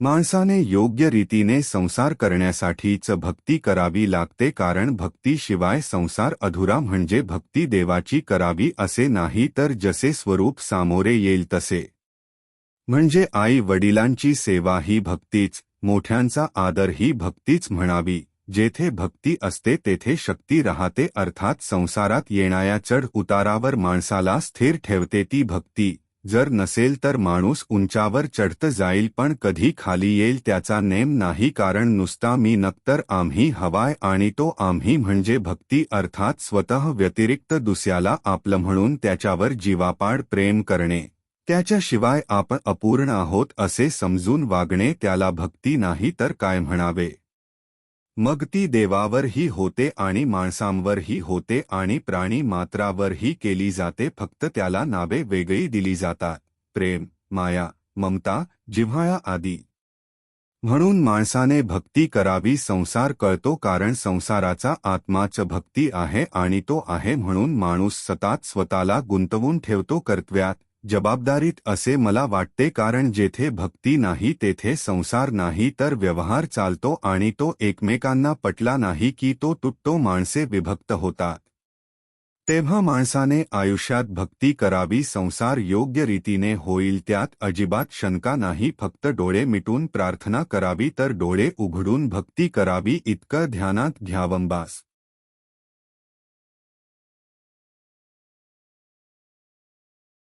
माणसाने योग्य रीतीने संसार करण्यासाठीच भक्ती करावी लागते कारण भक्तीशिवाय संसार अधुरा म्हणजे भक्ती देवाची करावी असे नाही तर जसे स्वरूप सामोरे येईल तसे. म्हणजे आई वडिलांची सेवा ही भक्तीच मोठ्यांचा आदर ही भक्तीच म्हणावी. जेथे भक्ती असते तेथे शक्ती राहते अर्थात संसारात येणाऱ्या चढ उतारावर माणसाला स्थिर ठेवते ती भक्ती. जर नसेल तर माणूस उंचावर चढत जाईल पण कधी खाली येईल त्याचा नेम नाही कारण नुसता मी नक्तर आम्ही हवाय आणि तो आम्ही म्हणजे भक्ती अर्थात स्वतः व्यतिरिक्त दुसऱ्याला आपलं म्हणून त्याच्यावर जीवापाड प्रेम करणे. त्याच्याशिवाय आपण अपूर्ण आहोत असे समजून वागणे त्याला भक्ती नाही तर काय म्हणावे? मग ती देवावरही होते आणि माणसांवरही होते आणि प्राणी मात्रावरही केली जाते फक्त त्याला नावे वेगळी दिली जातात. प्रेम माया ममता जिव्हाळा आदी. म्हणून माणसाने भक्ती करावी संसार कळतो कारण संसाराचा आत्माच भक्ती आहे आणि तो आहे म्हणून माणूस सतात स्वतःला गुंतवून ठेवतो कर्तव्यात. जबाबदारीत असे मला वाटते कारण जेथे भक्ती नाही, तेथे संसार नाही, तर व्यवहार चालतो आणि तो एकमेकांना पटला नाही की तो तुटतो माणसे विभक्त होतात. तेव्हा माणसाने आयुष्यात भक्ती करावी, संसार योग्य रीतीने होईल, त्यात अजिबात शंका नाही, फक्त डोळे मिटून प्रार्थना करावी, तर डोळे उघडून भक्ती करावी, इतकं ध्यानात घ्यावं बास.